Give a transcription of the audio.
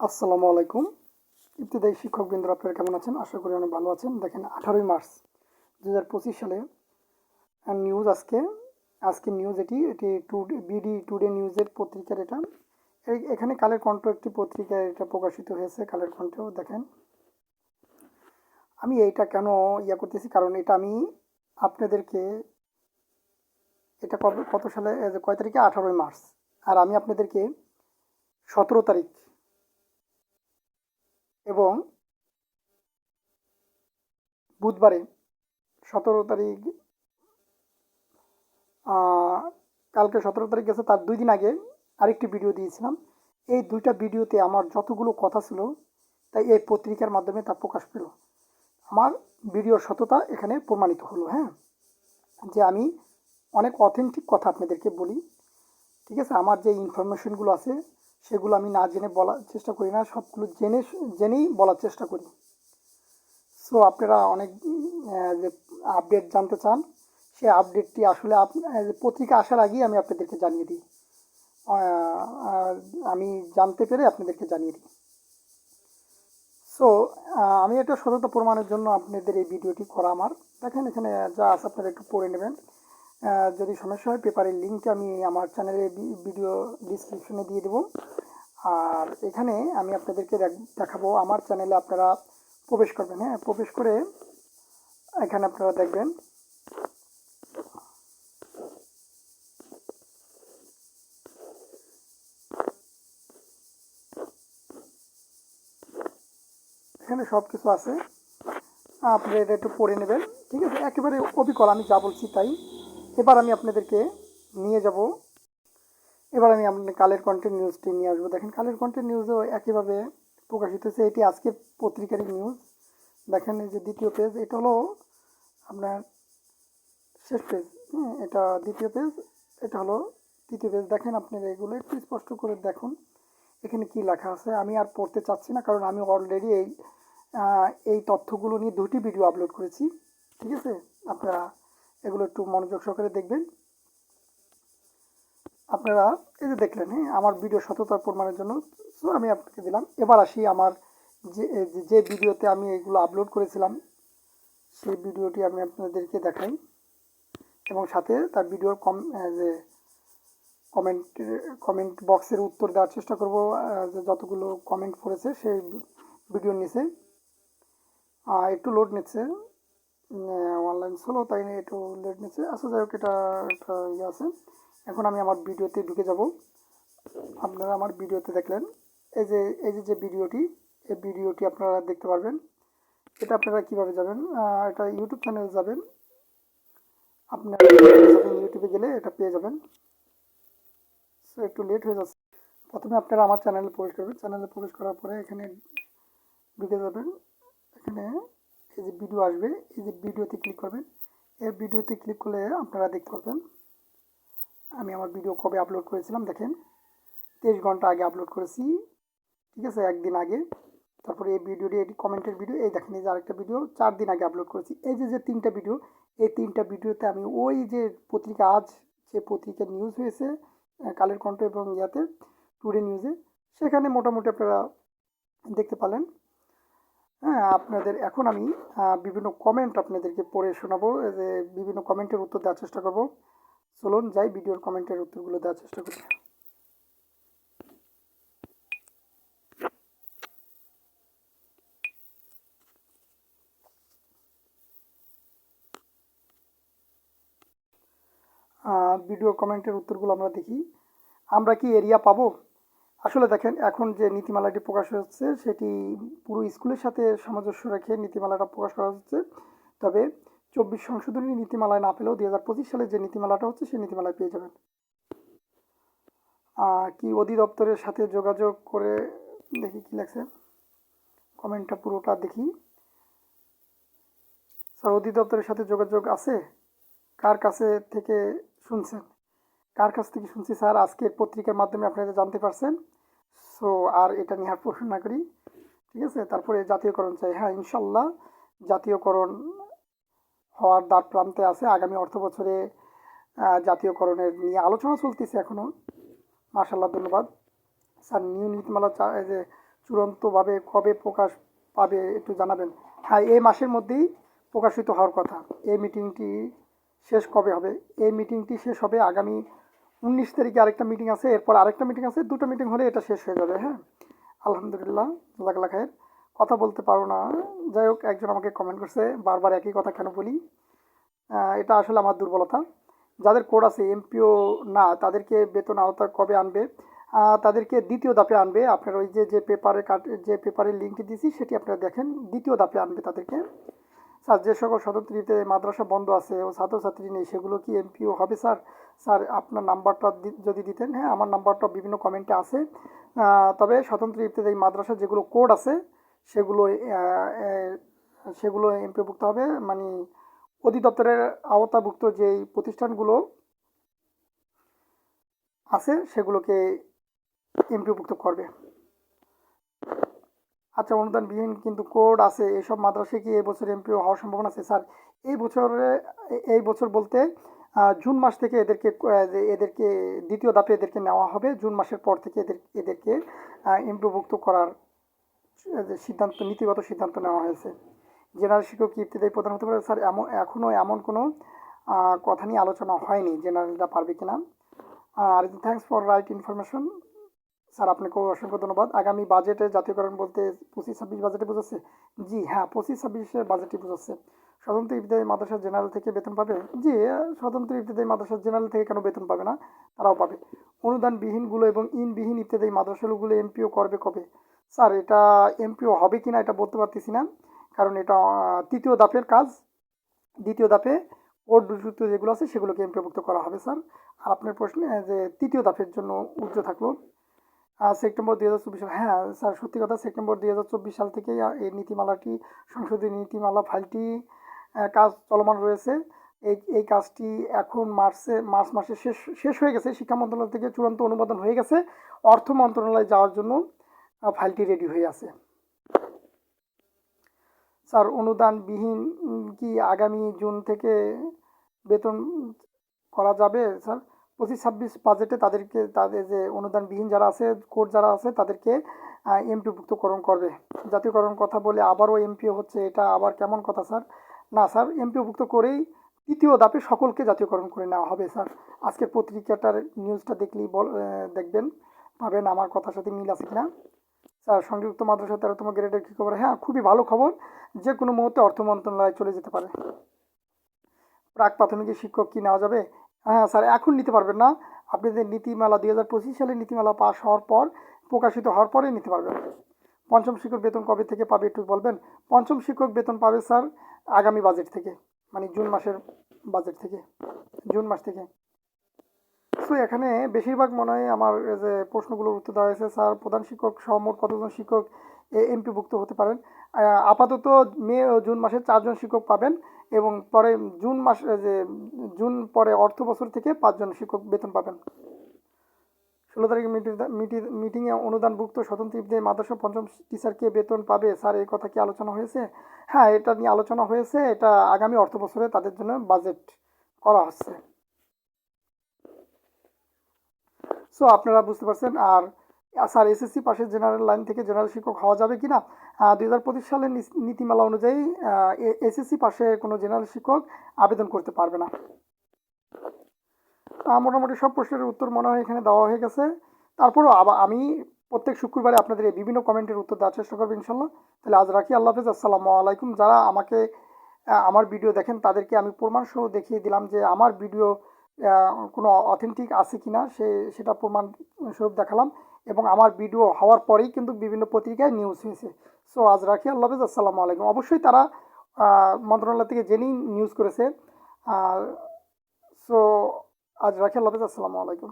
আসসালামু আলাইকুম। ইবতদায়ী শিক্ষকবৃন্দ আপনারা কেমন আছেন? আশা করি অনেক ভালো আছেন। দেখেন, আঠারোই মার্চ দু হাজার পঁচিশ সালে নিউজ আজকে। আজকে নিউজ এটি এটি টুডে বিডি টুডে নিউজের পত্রিকার এটা। এখানে কালের কণ্ঠ একটি পত্রিকায় এটা প্রকাশিত হয়েছে, কালের কণ্ঠ দেখেন। আমি এইটা কেন ইয়া করতেছি? কারণ এটা আমি আপনাদেরকে এটা কত সালে কয় তারিখে? আঠারোই মার্চ। আর আমি আপনাদেরকে সতেরো তারিখ এবং বুধবারে সতেরো তারিখ কালকে সতেরো তারিখ গেছে, তার দুই দিন আগে আরেকটি ভিডিও দিয়েছিলাম। এই দুইটা ভিডিওতে আমার যতগুলো কথা ছিল, তাই এই পত্রিকার মাধ্যমে তা প্রকাশ পেল। আমার ভিডিওর সততা এখানে প্রমাণিত হলো হ্যাঁ? যে আমি অনেক অথেন্টিক কথা আপনাদেরকে বলি, ঠিক আছে? আমার যে ইনফরমেশনগুলো আছে সেগুলো আমি না জেনে বলার চেষ্টা করি না, সবগুলো জেনে জেনেই বলার চেষ্টা করি। সো আপনারা অনেক যে আপডেট জানতে চান, সেই আপডেটটি আসলে পত্রিকা আসার আগেই আমি আপনাদেরকে জানিয়ে দিই। আমি জানতে পেরে আপনাদেরকে জানিয়ে দিই। সো আমি এটা সততা প্রমাণের জন্য আপনাদের এই ভিডিওটি করা আমার। দেখেন এখানে যা আছে আপনারা একটু পড়ে নেবেন। যদি সমস্যা হয় পেপারের লিঙ্কটা আমি আমার চ্যানেলে ভিডিও ডিসক্রিপশনে দিয়ে দেবো। আর এখানে আমি আপনাদেরকে দেখ- দেখাবো, আমার চ্যানেলে আপনারা প্রবেশ করবেন হ্যাঁ? প্রবেশ করে এখানে আপনারা দেখবেন। এখানে সব কিছু আছে। আপনারা এটা একটু পড়ে নেবেন, ঠিক আছে? একেবারে অবিকল, আমি যা বলছি তাই। এবার আমি আপনাদেরকে নিয়ে যাব। এবার আমি আপনাদের কালের কন্টেন্ট নিউজটি নিয়ে আসব। দেখেন, কালের কন্টেন্ট নিউজও একইভাবে প্রকাশিত হয়েছে। এটি আজকে পত্রিকার নিউজ দেখেন, এই যে দ্বিতীয় পেজ এটা হলো আপনার শেষ পেজ হ্যাঁ এটা দ্বিতীয় পেজ এটা হলো তৃতীয় পেজ দেখেন, আপনারা এগুলো একটু স্পষ্ট করে দেখুন, এখানে কি লেখা আছে। আমি আর পড়তে চাচ্ছি না, কারণ আমি অলরেডি এই এই তথ্যগুলো নিয়ে দুটি ভিডিও আপলোড করেছি। ঠিক আছে? আপনারা এগুলো একটু মনোযোগ সহকারে দেখবেন। আপনারা এই যে দেখলেন হ্যাঁ আমার ভিডিও সততার প্রমাণের জন্য সো আমি আপনাকে দিলাম। এবার আসি আমার যে যে- ভিডিওতে আমি এগুলো আপলোড করেছিলাম, সেই ভিডিওটি আমি আপনাদেরকে দেখাই। এবং সাথে তার ভিডিওর কম যে কমেন্ট কমেন্ট বক্সের উত্তর দেওয়ার চেষ্টা করব যে যতগুলো কমেন্ট পড়েছে, সেই ভিডিওর নিচে। একটু লোড নিচ্ছে। অনলাইন ছিল তাই একটু লেট নিচ্ছে আচ্ছা যাই হোক, এটা একটা ইয়ে আছে। এখন আমি আমার ভিডিওতে ঢুকে যাব। আপনারা আমার ভিডিওতে দেখলেন। এই যে এই যে যে ভিডিওটি, এই ভিডিওটি আপনারা দেখতে পারবেন। এটা আপনারা কীভাবে যাবেন? এটা ইউটিউব চ্যানেলে যাবেন। আপনারা ইউটিউবে গেলে এটা পেয়ে যাবেন। সো একটু লেট হয়ে যাচ্ছে। প্রথমে আপনারা আমার চ্যানেলে প্রবেশ করবেন। চ্যানেলে প্রবেশ করার পরে এখানে ঢুকে যাবেন। এখানে এই যে ভিডিও আসবে, এই যে ভিডিওতে ক্লিক করবেন। এই ভিডিওতে ক্লিক করলে আপনারা দেখতে পারবেন, আমি আমার ভিডিও কবে আপলোড করেছিলাম, দেখেন। তেইশ ঘণ্টা আগে আপলোড করেছি, ঠিক আছে, একদিন আগে। তারপরে এই ভিডিওটি এটি কমেন্টের ভিডিও এই দেখেন, এই যে আরেকটা ভিডিও চার দিন আগে আপলোড করেছি। এই যে যে তিনটা ভিডিও এই তিনটা ভিডিওতে আমি ওই যে পত্রিকা আজ, যে পত্রিকা নিউজ হয়েছে কালের কণ্ঠ এবং ইয়াতে টুডে নিউজে সেখানে মোটামুটি আপনারা দেখতে পালেন হ্যাঁ আপনাদের, এখন আমি বিভিন্ন কমেন্ট আপনাদেরকে পড়ে শোনাবো যে বিভিন্ন কমেন্টের উত্তর দেওয়ার চেষ্টা করব। চলুন যাই, ভিডিওর কমেন্টের উত্তরগুলো দেওয়ার চেষ্টা করি। ভিডিও কমেন্টের উত্তরগুলো আমরা দেখি। আমরা কি এরিয়া পাবো? আসলে দেখেন, এখন যে নীতিমালাটি প্রকাশ হচ্ছে, সেটি পুরো স্কুলের সাথে সামঞ্জস্য রেখে নীতিমালাটা প্রকাশ করা হচ্ছে। তবে চব্বিশ সংশোধনী নীতিমালায় না পেলেও দুই হাজার পঁচিশ সালে যে নীতিমালাটা হচ্ছে, সেই নীতিমালায় পেয়ে যাবেন। কি অধিদপ্তরের সাথে যোগাযোগ করে দেখি কি লেখছে? কমেন্টটা পুরোটা দেখি। স্যার, অধিদপ্তরের সাথে যোগাযোগ আছে? কার কাছে থেকে শুনছেন? কার কাছ থেকে শুনছি স্যার? আজকের পত্রিকার মাধ্যমে আপনারা জানতে পারছেন। সো আর এটা নিয়ে আর প্রশ্ন না করি। ঠিক আছে? তারপরে জাতীয়করণ চাই। হ্যাঁ ইনশাল্লাহ জাতীয়করণ হওয়ার দ্বার প্রান্তে আছে। আগামী অর্থ বছরে জাতীয়করণের নিয়ে আলোচনা চলতেছে এখনও মার্শাল্লাহ ধন্যবাদ। স্যার, নিউ নীতিমালা যে চূড়ান্তভাবে কবে প্রকাশ পাবে একটু জানাবেন। হ্যাঁ এই মাসের মধ্যেই প্রকাশিত হওয়ার কথা। এই মিটিংটি শেষ কবে হবে? এই মিটিংটি শেষ হবে আগামী উনিশ তারিখে আরেকটা মিটিং আছে, এরপর আরেকটা মিটিং আছে, দুটো মিটিং হলে এটা শেষ হয়ে যাবে হ্যাঁ? আলহামদুলিল্লাহ, জাজাকাল্লাহ খায়ের। কথা বলতে পারো না। যাই হোক, একজন আমাকে কমেন্ট করছে, বারবার একই কথা কেন বলি? এটা আসলে আমার দুর্বলতা। যাদের কোড আছে এমপিও না, তাদেরকে বেতন আওতা কবে আনবে? তাদেরকে দ্বিতীয় ধাপে আনবে। আপনার ওই যে যে পেপারে কাট যে পেপারের লিঙ্কটি দিয়েছি, সেটি আপনারা দেখেন। দ্বিতীয় ধাপে আনবে তাদেরকে। স্যার যে সকল স্বতন্ত্রীতে মাদ্রাসা বন্ধ আছে ও ছাত্রছাত্রী নেই, সেগুলো কি এমপিও হবে স্যার? স্যার, আপনার নাম্বারটা যদি দিতেন। হ্যাঁ আমার নাম্বারটা বিভিন্ন কমেন্টে আছে। তবে স্বতন্ত্র ইত্যাদি মাদ্রাসা যেগুলো কোড আছে, সেগুলো সেগুলো এমপিভুক্ত হবে। মানে অধিদপ্তরের আওতাভুক্ত যেই প্রতিষ্ঠানগুলো আছে, সেগুলোকে এমপিভুক্ত করবে। আচ্ছা অনুদানবিহীন কিন্তু কোড আছে, এসব মাদ্রাসায় কি এই বছর এমপিও হওয়ার সম্ভাবনা আছে? স্যার, এই বছরে, এই বছর বলতে জুন মাস থেকে এদেরকে এদেরকে, দ্বিতীয় ধাপে এদেরকে নেওয়া হবে। জুন মাসের পর থেকে এদের, এদেরকে এমপিভুক্ত করার সিদ্ধান্ত, নীতিগত সিদ্ধান্ত নেওয়া হয়েছে। জেনারেল শিক্ষক কি ইত্যাদি প্রদান হতে পারে? স্যার, এমন এখনও এমন কোনো কথা নিয়ে আলোচনা হয়নি। জেনারেলটা পারবে কিনা? আর thanks for right information sir, আপনাকেও অসংখ্য ধন্যবাদ। আগামী বাজেটে জাতীয়করণ বলতে পঁচিশ ছাব্বিশ বাজেটে বোঝাচ্ছে? জি হ্যাঁ পঁচিশ ছাব্বিশের বাজেটই বোঝাচ্ছে। স্বতন্ত্র ইবতদায়ী মাদ্রাসা জেনারেল থেকে বেতন পাবে? জি, স্বতন্ত্র ইবতদায়ী মাদ্রাসা জেনারেল থেকে কেন বেতন পাবে না? তারাও পাবে। অনুদানবিহীনগুলো এবং ইনবিহীন ইত্যাদি মাদ্রাসাগুলো এমপিও করবে কবে? স্যার, এটা এমপিও হবে কি না এটা বলতে পারতেছি না, কারণ এটা তৃতীয় ধাপের কাজ। দ্বিতীয় ধাপে কোর্ট বিভক্ত যেগুলো আছে সেগুলোকে এমপিভুক্ত করা হবে, স্যার। আর আপনার প্রশ্নে যে তৃতীয় ধাপের জন্য উজ্জ্ব থাকল সেপ্টেম্বর দুই হাজার চব্বিশ হ্যাঁ স্যার, সত্যি কথা সেপ্টেম্বর দুই হাজার চব্বিশ সাল থেকেই এই নীতিমালাটি সংসদীয় নীতিমালা ফাইলটি কাজ চলমান রয়েছে। এই এই কাজটি এখন মার্চে, মার্চ মাসে শেষ শেষ হয়ে গেছে। শিক্ষা মন্ত্রণালয় থেকে চূড়ান্ত অনুমোদন হয়ে গেছে। অর্থ মন্ত্রণালয়ে যাওয়ার জন্য ফাইলটি রেডি হয়ে আছে। স্যার, অনুদানবিহীন কি আগামী জুন থেকে বেতন করা যাবে, স্যার? পঁচিশ, ছাব্বিশ বাজেটে তাদেরকে, তাদের যে অনুদানবিহীন যারা আছে কোর্ট যারা আছে, তাদেরকে এমপিভুক্তকরণ করবে। জাতীয়করণ কথা বলে আবারও এমপিও হচ্ছে, এটা আবার কেমন কথা স্যার না স্যার এমপিওভুক্ত করেই তৃতীয় দাপে সকলকে জাতীয়করণ করে নেওয়া হবে স্যার আজকের পত্রিকাটার নিউজটা দেখলেই বল দেখবেন। পাবেন আমার কথার সাথে মিল আছে কিনা? স্যার, সংযুক্ত মাদ্রাসা তেরোতম গ্রেডের কী খবর? হ্যাঁ খুবই ভালো খবর। যে কোনো মুহূর্তে অর্থ মন্ত্রণালয়ে চলে যেতে পারে। প্রাক প্রাথমিক শিক্ষক কি নেওয়া যাবে? হ্যাঁ স্যার, এখন নিতে পারবেন না। আপনাদের নীতিমালা দুই হাজার পঁচিশ সালে নীতিমালা পাশ হওয়ার পর, প্রকাশিত হওয়ার পরে নিতে পারবেন। পঞ্চম শিক্ষক বেতন কবে থেকে পাবে একটু বলবেন? পঞ্চম শিক্ষক বেতন পাবে, স্যার, আগামী বাজেট থেকে মানে জুন মাসের বাজেট থেকে, জুন মাস থেকে। তো এখানে বেশিরভাগ মনে হয় আমার যে প্রশ্নগুলোর উত্তর দেওয়া হয়েছে, স্যার, প্রধান শিক্ষক সহ মোট কতজন শিক্ষক? এমপিভুক্ত হতে পারেন। আপাতত মে ও জুন মাসে চারজন শিক্ষক পাবেন এবং পরে জুন মাস যে জুন পরে অর্থ বছর থেকে পাঁচজন শিক্ষক বেতন পাবেন। ষোলো তারিখে মিটিং মিটিংয়ে অনুদানভুক্ত স্বতন্ত্র ইবনে মাদ্রাসা পঞ্চম টিচারকে বেতন পাবে। স্যার এই কথা কি আলোচনা হয়েছে? হ্যাঁ এটা নিয়ে আলোচনা হয়েছে। এটা আগামী অর্থ বছরে তাদের জন্য বাজেট করা হচ্ছে। সো আপনারা বুঝতে পারছেন। আর স্যার এসএসসি পাশের জেনারেল লাইন থেকে জেনারেল শিক্ষক হওয়া যাবে কি না দুই হাজার পঁচিশ সালের নীতিমালা অনুযায়ী এসএসসি পাশে কোনো জেনারেল শিক্ষক আবেদন করতে পারবে না। মোটামুটি সব প্রশ্নের উত্তর মনে হয় এখানে দেওয়া হয়ে গেছে। তারপরও আবার আমি প্রত্যেক শুক্রবারে আপনাদের এই বিভিন্ন কমেন্টের উত্তর দেওয়ার চেষ্টা করব ইনশাল্লাহ। তাহলে আজ রাখি, আল্লাহ হাফেজ, আসসালামু আলাইকুম। যারা আমাকে আমার ভিডিও দেখেন, তাদেরকে আমি প্রমাণ সহ দেখিয়ে দিলাম যে আমার ভিডিও কোনো অথেন্টিক আছে কি না সে সেটা প্রমাণ স্বরূপ দেখালাম। এবং আমার ভিডিও হওয়ার পরেই কিন্তু বিভিন্ন পত্রিকায় নিউজ হয়েছে। সো আজ রাখি আল্লাহ হাফিজ, আসসালামু আলাইকুম। অবশ্যই তারা মন্ত্রণালয় থেকে জেনেই নিউজ করেছে সো আজ রাখি আল্লাহ হাফিজ, আসসালামু আলাইকুম।